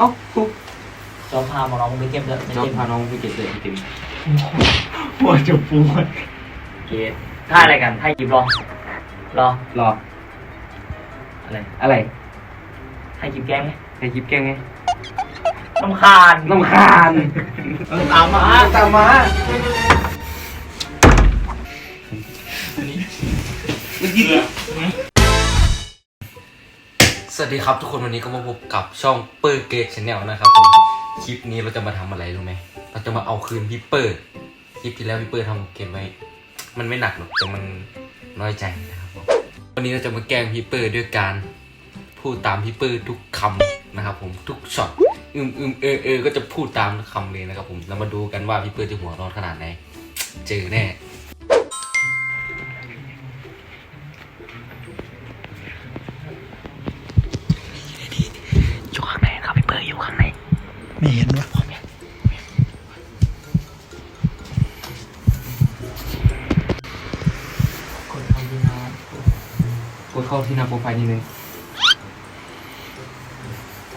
เอ้าปุ๊บจอมพามาน้องไปเก็บเถอะไปจอมเก็บพาน้องไปเก็บเลยไอติมหัวจุบปวดเกตท่าอะไรกันท่ากิบรอรอรอ อะไร อะไรท่ากิบแกล้งไหมใครคลิปแกล้งไงน้ำคาญน้ำคาญเออตามมาตามมา สวัสดีครับทุกคนวันนี้ก็มาพบกับช่องเปอร์เกตชาแนลนะครับผมคลิปนี้เราจะมาทำอะไรรู้ไหมเราจะมาเอาคืนพี่เปอร์คลิปที่แล้วพี่เปอร์ทำเก็บไว้ มันไม่หนักหรอกแต่มันน้อยใจนะครับผมวันนี้เราจะมาแกล้งพี่เปอร์ด้วยการพูดตามพี่เปอร์ทุกคำนะครับผมทุกช็อตอืมอืมเออเออก็จะพูดตามทุกคำเลยนะครับผมเรามาดูกันว่าพี่เปอร์จะหัวร้อนขนาดไหน เจอแน่ ไม่เห็นวะคนทำที่นอนกดเข้าที่หน้าโปรไฟล์นิดนึง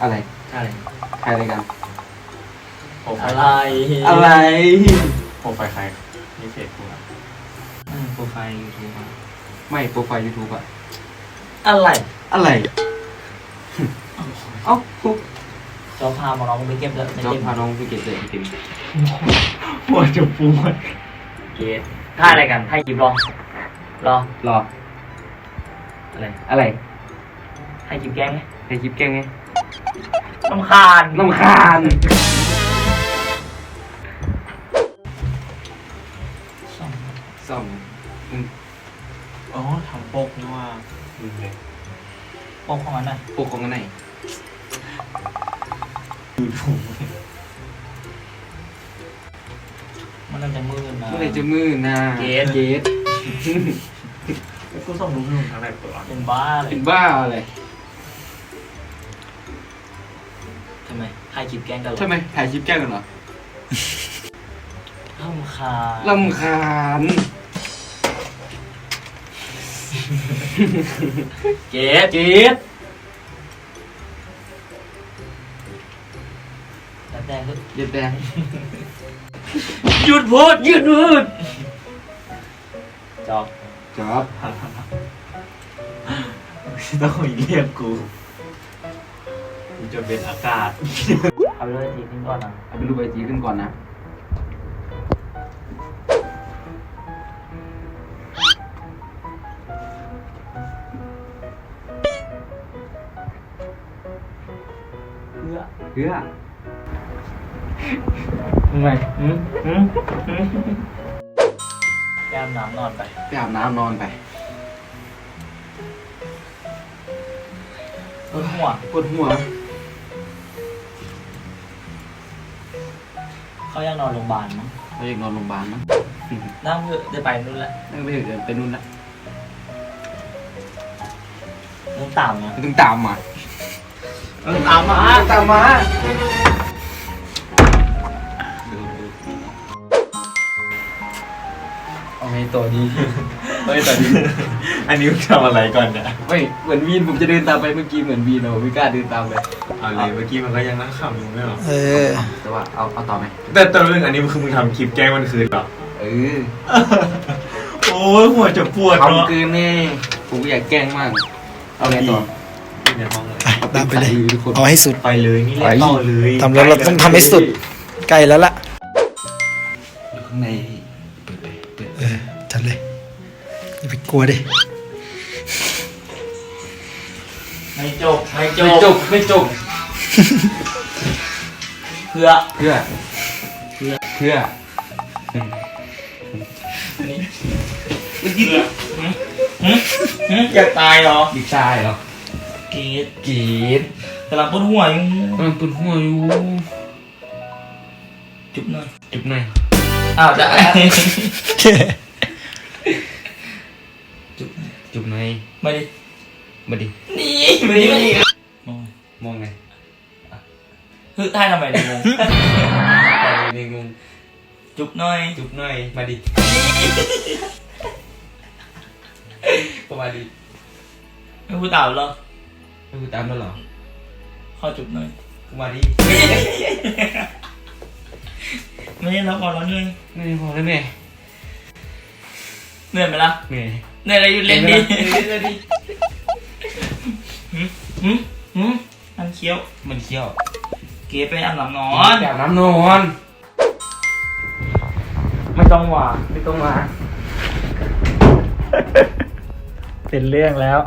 อะไรอะไรใครอะไรกันอะไรอะไรโปรไฟล์ใครนี่เพจกูอะอืมโปรไฟล์ยูทูบไม่โปรไฟล์ YouTube อะอะไรอะไร เอ้าปุ๊ บจอมพามาน้องไปเก็บเถอะไปจอมเก็บพาน้องไปเก็บเลยไอติมหัวจุบปวดเกตท่าอะไรกันท่ากิบรอรอรอ อะไร อะไรท่ากิบแกล้งไหมใครคลิปแกล้งไงน้ำคาญน้ำคาญซ่อมซ่อมอืมอ๋อทำปกนี่ว่าอืมเลยปกของมันน่ะปกของอันไหน ดูถูกมันน่าจะมืดนะเมื่อไหรจะมือนะเกตเกตกูส่งรูปให้มึงทางไหนเปิดวะเป็นบ้าเลเป็ยนบ้าอะไรทำไมถ่ายคลิปแกล้งกันเหรอทำไมถ่ายคลิปแกล้งกันเหรอลำคาญลำคาญเกตเก ตแล้วแต่ก็เย็ดแดง หยุดพูดหยุดพูดจอบจอบต้องเรียกกู กูจะเป็นอากาศ เอาเลยทีขึ้นก่อนนะเอาเป็นรูปไอจีขึ้นก่อนนะ เพื่อเพื่อ ทำไมหืมหืมหืมแก้มน้ำนอนไป ไปอาบน้ำนอนไปปวดหัว ปวดหัว เขายังนอนโรงพยาบาลมั้งเราอยากนอนโรงพยาบาลมั้งนั่งเถอะจะไปนู่นแล้วนั่งไปเถอะเดินไปนู่นละต้องตามนะไม่ต้องตามมา เออตามมา ตามมา ไงตัวดีเอาไงตัวดีอันนี้มึงทำอะไรก่อนเนี่ยไม่เหมือนวีนผมจะเดินตามไปเมื่อกี้เหมือนวีนเราไม่กล้าเดินตามเลยเอาเลยเมื่อกี้มันก็ยังนั่งขำอยู่ไม่หรอเออ แต่ว่าเอาเอาต่อไหมแต่ตอนเรื่องอันนี้คือมึงทำคลิปแกล้งมันคืนเหรอเออโอ้ยหัวจะปวดเนาะทำเกินแน่ผมก็อยากแกล้งมาก เอาไงต่อในห้องเลยเอาตามไปเลยใส่ทุกคนเอาให้สุดไปเลยนี่แหละต่อเลยทำแล้วเราต้องทำให้สุดใกล้แล้วล่ะอยู่ข้างใน เปิดไปเปิดเออจัดเลยอย่าไปกลัวดิไม่จบไม่จไม่บจบไม่จบเพื่อเพื่อเพื่อเพื่ออยากตายเหรอดีชายเหรอเกตกรีดกำลังปวดหัวอยู่กำลังปวดหัวอยู่จุ๊บหน่อยจุบหน่อย อ้าวจะจุบจุบหน่อยไม่ดิมาดินี่ไม่ดิไม่ดิมองมองไงฮึท่ายทำไมเนี่ยงงในงงจุ๊บหน่อย จุบหน่อยมาดิก็มาดิไม่พูดตามเหรอไม่พูดตามแล้วเหรอขอจุ๊บหน่อยขมาดิ ไม่ได้รับพอแล้วเหนื่อยไม่ได้พอแล้วเนี่ยเหนื่อยไหมล่ะเหนื่อยเหนื่อยอะไรหยุดเล่นดิเล่นดิหืมหืมหืมมันเคี้ยว มันเคี้ยว เก๋ไปอาบน้ำนออนแบบน้ำนอนไม่ต้องหวานไม่ต้องมาเป็นเรื่องแล้ว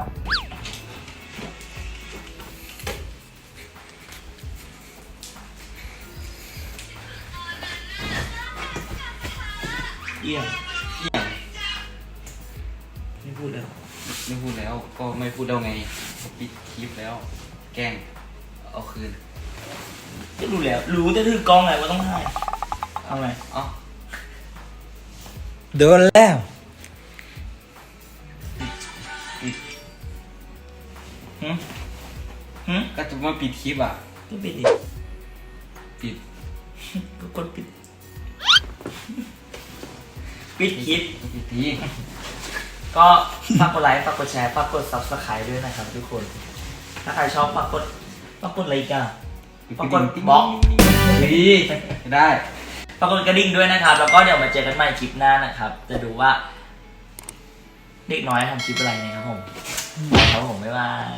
เอี่ยงไม่พูดเลยไม่พูดแล้วก็ไม่พูดแล้วไงปิดคลิปแล้ว แกล้งเอาคืนก็รู้แล้ว รู้แต่ถือกล้องไงว่าต้องถ่ายเอาไงเอ้าโดนแล้วหืมหืมก็จะมาปิดคลิปอะ ก็ปิดดิปิด ก็กดปิด วิดคิด ปิตีก็ฝากกดไลค์ฝากกดแชร์ฝากกดซับสไคร้ด้วยนะครับทุกคน ถ้าใครชอบฝากกดฝากกดไลอีกันฝากกดบล็อกดีได้ ฝากกดกระดิ่งด้วยนะครับ แล้วก็เดี๋ยวมาเจอกันใหม่คลิปหน้านะครับ จะดูว่า เด็กน้อยทำคลิปอะไรนะครับผมครับผมบ๊ายบาย